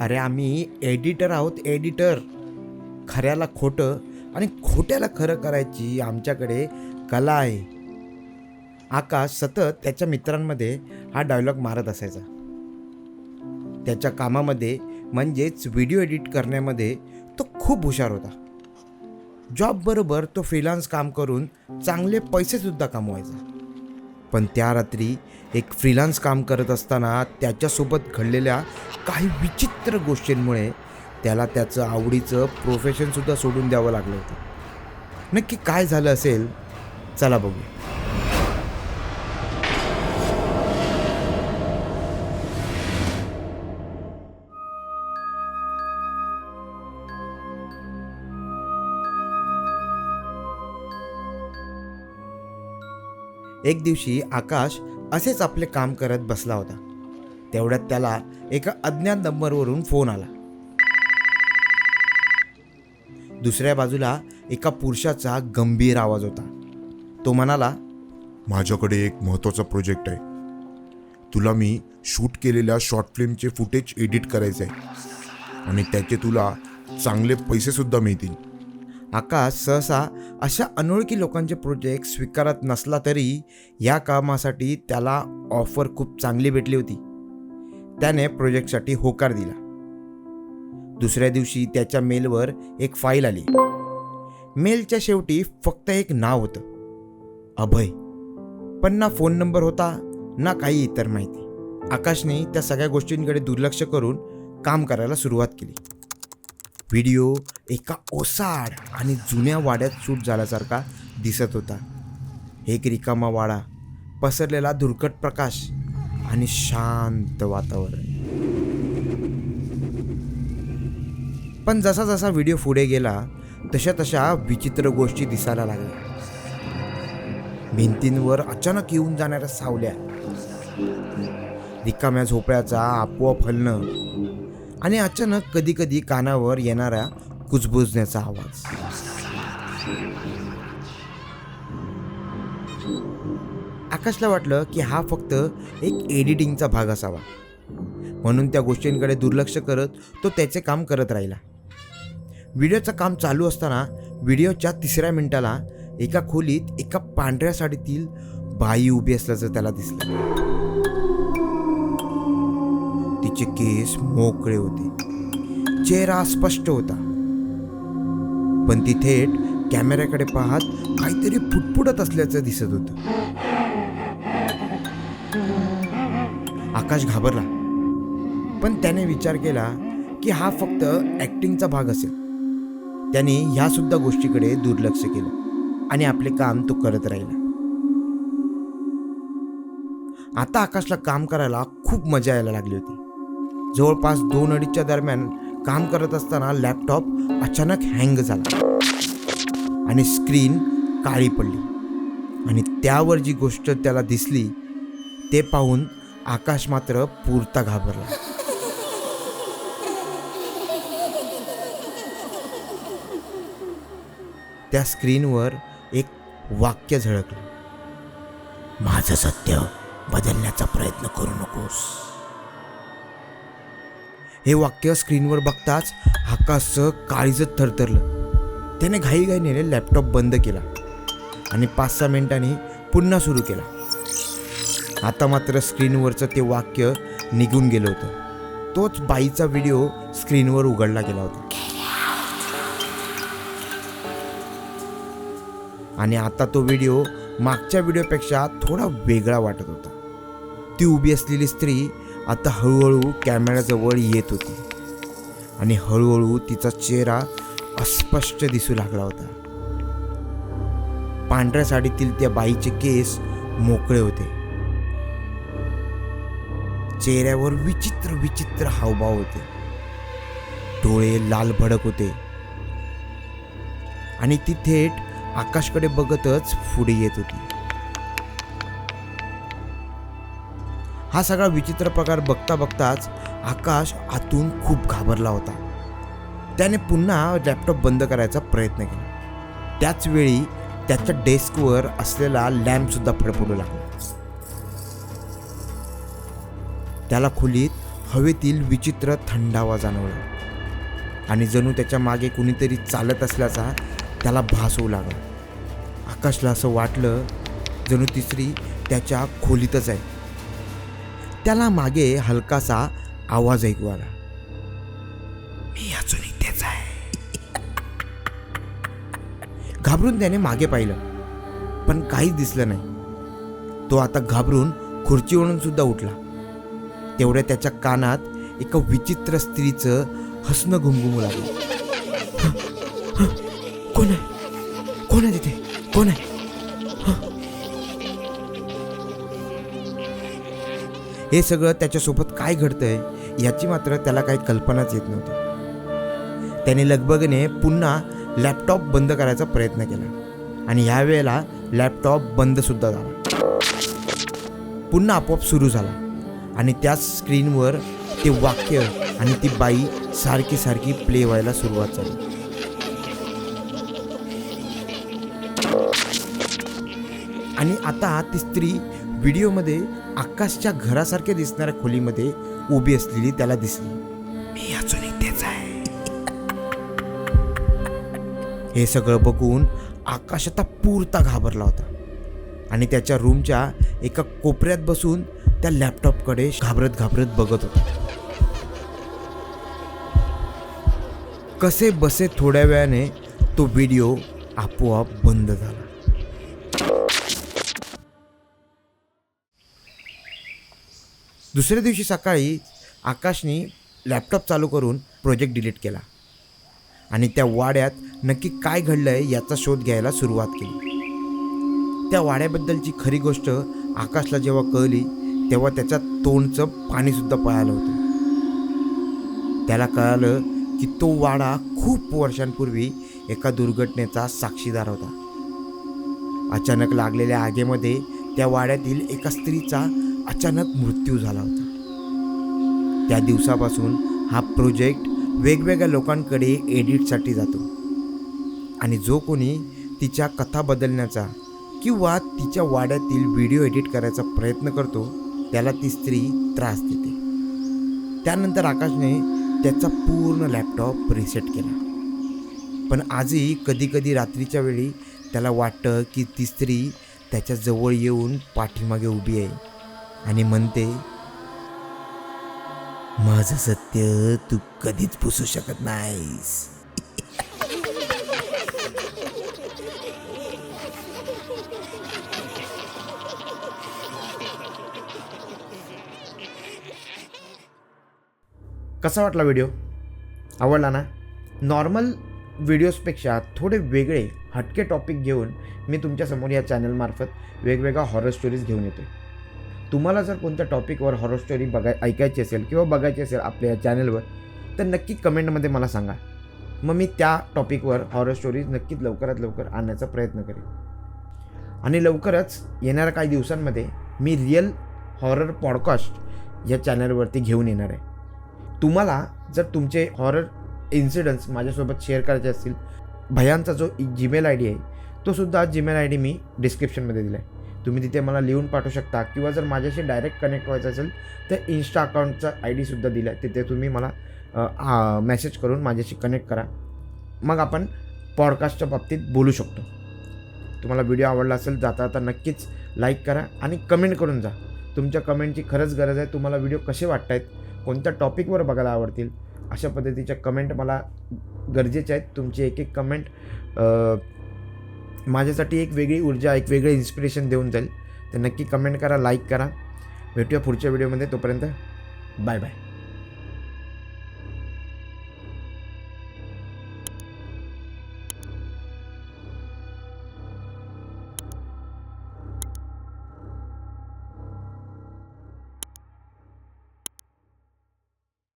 अरे आम्ही एडिटर आहोत एडिटर. खऱ्याला खोटं आणि खोट्याला खरं करायची आमच्याकडे कला आहे. आकाश सतत त्याच्या मित्रांमध्ये हा डायलॉग मारत असायचा. त्याच्या कामामध्ये म्हणजेच व्हिडिओ एडिट करण्यामध्ये तो खूप हुशार होता. जॉबबरोबर तो फ्रीलान्स काम करून चांगले पैसेसुद्धा कमवायचा. पण त्या रात्री एक फ्रीलान्स काम करत असताना त्याच्यासोबत घडलेल्या काही विचित्र गोष्टींमुळे त्याला त्याचं आवडीचं प्रोफेशनसुद्धा सोडून द्यावं लागलं होतं. नक्की काय झालं असेल? चला बघू. एक दिवशी आकाश असेच आपले काम करत बसला होता. तेवढ्यात त्याला एका अज्ञात नंबरवरून फोन आला. दुसऱ्या बाजूला एका पुरुषाचा गंभीर आवाज होता. तो म्हणाला माझ्याकडे एक महत्त्वाचा प्रोजेक्ट आहे. तुला मी शूट केलेल्या शॉर्ट फिल्मचे फुटेज एडिट करायचे आहे आणि त्याचे तुला चांगले पैसेसुद्धा मिळतील. आकाश सहसा अशा अनोळखी लोकांचे प्रोजेक्ट स्वीकारत नसला तरी या कामासाठी त्याला ऑफर खूप चांगली भेटली होती. त्याने प्रोजेक्टसाठी होकार दिला. दुसऱ्या दिवशी त्याच्या मेलवर एक फाईल आली. मेलच्या शेवटी फक्त एक नाव होतं. अभय. पण ना फोन नंबर होता ना काही इतर माहिती. आकाशने त्या सगळ्या गोष्टींकडे दुर्लक्ष करून काम करायला सुरुवात केली. व्हिडिओ एका ओसाड आणि जुन्या वाड्यात सूट झाल्यासारखा दिसत होता. एक रिकामा वाडा पसरलेला धुरकट प्रकाश आणि शांत वातावरण. पण जसा जसा व्हिडिओ पुढे गेला तशा तशा विचित्र गोष्टी दिसायला लागल्या. भिंतींवर अचानक येऊन जाणाऱ्या सावल्या रिकाम्या झोपड्याचा आपोआप हलणं आणि अचानक कधी कधी कानावर येणाऱ्या कुजबुजण्याचा आवाज. आकाशला वाटलं की हा फक्त एक एडिटिंगचा भाग असावा. म्हणून त्या गोष्टींकडे दुर्लक्ष करत तो त्याचे काम करत राहिला. व्हिडिओचं काम चालू असताना व्हिडिओच्या तिसऱ्या मिनिटाला एका खोलीत एका पांढऱ्या साडीतील बाई उभी असल्याचं त्याला दिसलं. तिचे केस मोकळे होते. चेहरा स्पष्ट होता. पण ती थेट कॅमेऱ्याकडे पाहत काहीतरी फुटफुटत असल्याचं दिसत होतं. आकाश घाबरला. पण त्याने विचार केला की हा फक्त ॲक्टिंगचा भाग असेल. त्याने ह्या सुद्धा गोष्टीकडे दुर्लक्ष केलं आणि आपले काम तो करत राहिला. आता आकाशला काम करायला खूप मजा यायला लागली होती. जवळपास दोन अडीचच्या दरम्यान काम करत असताना लॅपटॉप अचानक हँग झाला. आणि स्क्रीन काळी पडली. आणि त्यावर जी गोष्ट त्याला दिसली ते पाहून आकाश मात्र पुरता घाबरला. त्या स्क्रीनवर एक वाक्य झळकलं. माझं सत्य बदलण्याचा प्रयत्न करू नकोस. हे वाक्य स्क्रीनवर बघताच आकाशचं काळीजत थरथरलं. त्याने घाईघाईने लॅपटॉप बंद केला आणि पाच सहा मिनिटांनी पुन्हा सुरू केला. आता मात्र स्क्रीनवरचं ते वाक्य निघून गेलं होतं. तोच बाईचा व्हिडिओ स्क्रीनवर उघडला गेला होता. आणि आता तो व्हिडिओ मागच्या व्हिडिओपेक्षा थोडा वेगळा वाटत होता. ती उभी असलेली स्त्री आता हळूहळू कॅमेऱ्याजवळ येत होती. आणि हळूहळू तिचा चेहरा अस्पष्ट दिसू लागला होता. पांढऱ्या साडीतील त्या बाईचे केस मोकळे होते. चेहऱ्यावर विचित्र विचित्र हावभाव होते. डोळे लाल भडक होते. आणि ती थेट आकाशकडे बघतच पुढे येत होती. हा सगळा विचित्र प्रकार बघता बघताच आकाश आतून खूप घाबरला होता. त्याने पुन्हा लॅपटॉप बंद करायचा प्रयत्न केला. त्याचवेळी त्याच्या डेस्कवर असलेला लॅम्पसुद्धा फडफडू लागला. त्याला खोलीत हवेतील विचित्र थंडावा जाणवला आणि जणू त्याच्यामागे कुणीतरी चालत असल्याचा त्याला भास होऊ लागला. आकाशला असं वाटलं जणू तिसरी त्याच्या खोलीतच आहे. त्याला मागे हलकासा आवाज ऐकू आला. मी अजून इथेच आहे. घाबरून त्याने मागे पाहिलं पण काहीच दिसलं नाही. तो आता घाबरून खुर्चीवरून सुद्धा उठला. तेवढ्या त्याच्या कानात एका विचित्र स्त्रीचं हसणं घुमघुमू लागलं. कोण आहे? कोण आहे तिथे? कोण आहे? हे सगळं त्याच्यासोबत काय घडतंय याची मात्र त्याला काही कल्पनाच येत नव्हती. त्याने लगबगने पुन्हा लॅपटॉप बंद करायचा प्रयत्न केला आणि ह्यावेळेला लॅपटॉप बंदसुद्धा झाला. पुन्हा आपोआप सुरू झाला आणि त्या स्क्रीनवर ते वाक्य आणि ती बाई सारखी सारखी प्ले व्हायला सुरुवात झाली. आणि आता ती स्त्री व्हिडिओमध्ये आकाशच्या घरासारख्या दिसणाऱ्या खोलीमध्ये उभी असलेली त्याला दिसली. मी अजून इथेच आहे. हे सगळं बघून आकाश आता पुरता घाबरला होता. आणि त्याच्या रूमच्या एका कोपऱ्यात बसून त्या लॅपटॉपकडे घाबरत घाबरत बघत होता. कसे बसे थोड्या वेळाने तो व्हिडिओ आपोआप बंद झाला. दुसऱ्या दिवशी सकाळी आकाशने लॅपटॉप चालू करून प्रोजेक्ट डिलीट केला. आणि त्या वाड्यात नक्की काय घडलं आहे याचा शोध घ्यायला सुरुवात केली. त्या वाड्याबद्दलची खरी गोष्ट आकाशला जेव्हा कळली तेव्हा त्याच्या तोंडचं पाणीसुद्धा पळालं होतं. त्याला कळालं की तो वाडा खूप वर्षांपूर्वी एका दुर्घटनेचा साक्षीदार होता. अचानक लागलेल्या आगेमध्ये त्या वाड्यातील एका स्त्रीचा अचानक मृत्यू झाला होता. त्या दिवसापासून हा प्रोजेक्ट वेगवेगळ्या लोकांकडे एडिटसाठी जातो. आणि जो कोणी तिच्या कथा बदलण्याचा किंवा तिच्या वाड्यातील व्हिडिओ एडिट करायचा प्रयत्न करतो त्याला ती स्त्री त्रास देते. त्यानंतर आकाशने त्याचा पूर्ण लॅपटॉप रिसेट केला. पण आजही कधीकधी रात्रीच्या वेळी त्याला वाटतं की ती स्त्री त्याच्याजवळ येऊन पाठीमागे उभी आहे. आणि म्हणते माझं सत्य तू कधीच पुसू शकत नाहीस. कसा वाटला व्हिडिओ? आवडला ना? नॉर्मल व्हिडिओजपेक्षा थोडे वेगळे हटके टॉपिक घेऊन मी तुमच्यासमोर या चॅनलमार्फत वेगवेगळ्या हॉरर स्टोरीज घेऊन येतो तुम्हाला जर कोणत्या टॉपिकवर हॉरर स्टोरी बघाय ऐकायची असेल किंवा बघायची असेल आपल्या या चॅनलवर तर नक्की कमेंटमध्ये मला सांगा. मग मी त्या टॉपिकवर हॉरर स्टोरीज नक्कीच लवकरात लवकर आणण्याचा प्रयत्न करेन. आणि लवकरच येणाऱ्या काही दिवसांमध्ये मी रिअल हॉरर पॉडकास्ट या चॅनलवरती घेऊन येणार आहे. तुम्हाला जर तुमचे हॉरर इन्सिडन्स माझ्यासोबत शेअर करायचे असतील भयांचा जो जीमेल आय डी आहे तो सुद्धा जीमेल आय डी मी डिस्क्रिप्शनमध्ये दिला आहे तुम्ही तिथे मला लिहून पाठवू शकता. किंवा जर माझ्याशी डायरेक्ट कनेक्ट व्हायचं असेल तर इन्स्टा अकाउंटचा आय डीसुद्धा दिला आहे तिथे तुम्ही मला मेसेज करून माझ्याशी कनेक्ट करा. मग आपण पॉडकास्टच्या बाबतीत बोलू शकतो. तुम्हाला व्हिडिओ आवडला असेल जाता जाता नक्कीच लाईक करा आणि कमेंट करून जा. तुमच्या कमेंटची खरंच गरज आहे. तुम्हाला व्हिडिओ कसे वाटत आहेत कोणत्या टॉपिकवर बघायला आवडतील अशा पद्धतीच्या कमेंट मला गरजेच्या आहेत. तुमची एक एक कमेंट माझ्यासाठी एक वेगळी ऊर्जा एक वेगळे इन्स्पिरेशन देऊन जाईल. तर नक्की कमेंट करा लाईक करा. भेटूया पुढच्या व्हिडिओमध्ये तोपर्यंत बाय बाय